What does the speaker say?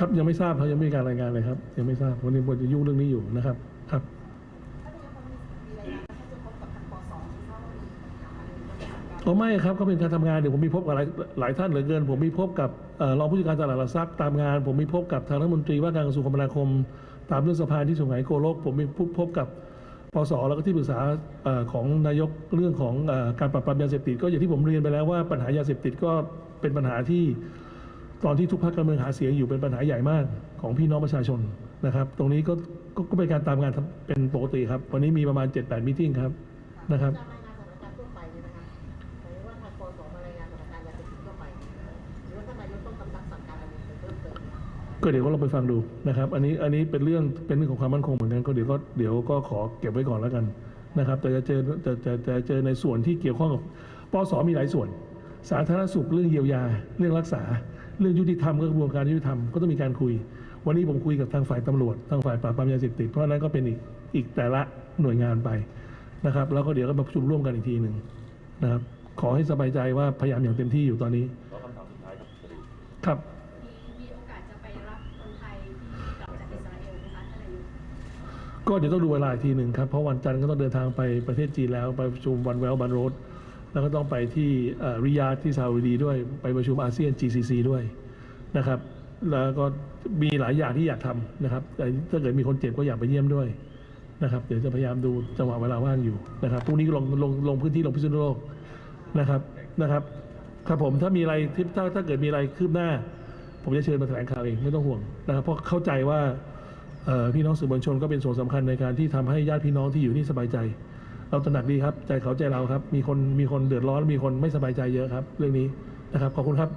ครับยังไม่ทราบเขายังไม่มีการรายงานเลยครับยังไม่ทราบวันนี้ผมจะยุ่งเรื่องนี้อยู่นะครับครับถ้านายกมีรายงานว่าถ้าจะพบกับทางปสที่เขามีปัญหาอะไรในเรื่องของการอ๋อไม่ครับก็เป็นการทำงานเดี๋ยวผมมีพบกับหลายหลายท่านเหลือเกิน ผมมีพบกับเอ่อรองผู้จัดการตลาดหลักทรัพย์ตามงาน ผมมีพบกับทางรัฐมนตรีว่าการกระทรวงคมนาคม ตามเรื่องสะพานที่สุไหงโกลก ผมมีพบพบกับปสแล้วก็ที่ปรึกษาเอ่อของนายกเรื่องของเอ่อการปราบปรามยาเสพติดก็อย่างที่ผมเรียนไปแล้วว่าปัญหายาเสพติดก็เป็นปัญหาที่ ตอนที่ทุกพรรคการเมืองหาเสียงอยู่เป็นปัญหาใหญ่มากของพี่น้องประชาชนนะครับ ตรงนี้ก็ก็ก็เป็นการตามงานเป็นปกติครับ วันนี้มีประมาณ 7-8มิ팅ครับนะครับการรายงานสถานการณ์ทั่วไปเนี่ยนะคะหมายถึงว่าทางปสมารายงานสถานการณ์ยาเสพติดทั่วไปนะคะหรือว่าท่านนายกต้องกำชับสั่งการอะไรเพิ่มเติมนะคะก็เดี๋ยวก็ลองไปฟังดูนะครับ อันนี้อันนี้เป็นเรื่องเป็นเรื่องของความมั่นคงเหมือนกันก็เดี๋ยวก็เดี๋ยวก็ขอเก็บไว้ก่อนแล้วกันนะครับ แต่จะเจอจะจะจะเจอในส่วนที่เกี่ยวข้องกับปสมีหลายส่วน สาธารณสุขเรื่องเยียวยาเรื่องรักษา เรื่องยุติธรรมก็กระบวนการยุติธรรมก็ต้องมีการคุย วันนี้ผมคุยกับทางฝ่ายตำรวจทางฝ่ายปราบปรามยาเสพติดเพราะฉะนั้นก็เป็นอีกอีกแต่ละหน่วยงานไปนะครับ แล้วก็เดี๋ยวก็มาประชุมร่วมกันอีกทีหนึ่งนะครับขอให้สบายใจว่าพยายามอย่างเต็มที่อยู่ตอนนี้ครับก็เดี๋ยวต้องดูเวลาอีกทีหนึ่งครับ เพราะวันจันทร์ก็ต้องเดินทางไปประเทศจีนแล้ว ไปประชุมวันแวลบันโรด แล้วก็ต้องไปที่ริยาที่ซาอุดีด้วยไปประชุมอาเซียน GCC ด้วยนะครับ แล้วก็มีหลายอย่างที่อยากทำนะครับแต่ถ้าเกิดมีคนเจ็บก็อยากไปเยี่ยมด้วยนะครับเดี๋ยวจะพยายามดูจังหวะเวลาว่างอยู่นะครับพรุ่งนี้ก็ลงลงลงพื้นที่ลงพิษณุโลกนะครับนะครับครับผมถ้ามีอะไรถ้าถ้าเกิดมีอะไรคืบหน้า ผมจะเชิญมาแถลงข่าวเองไม่ต้องห่วงนะครับเพราะเข้าใจว่าพี่น้องสื่อมวลชนก็เป็นส่วนสำคัญในการที่ทำให้ญาติพี่น้องที่อยู่นี่สบายใจ เราตระหนักดีครับ ใจเขาใจเราครับ มีคนมีคนเดือดร้อนมีคนไม่สบายใจเยอะครับ เรื่องนี้นะครับขอบคุณครับ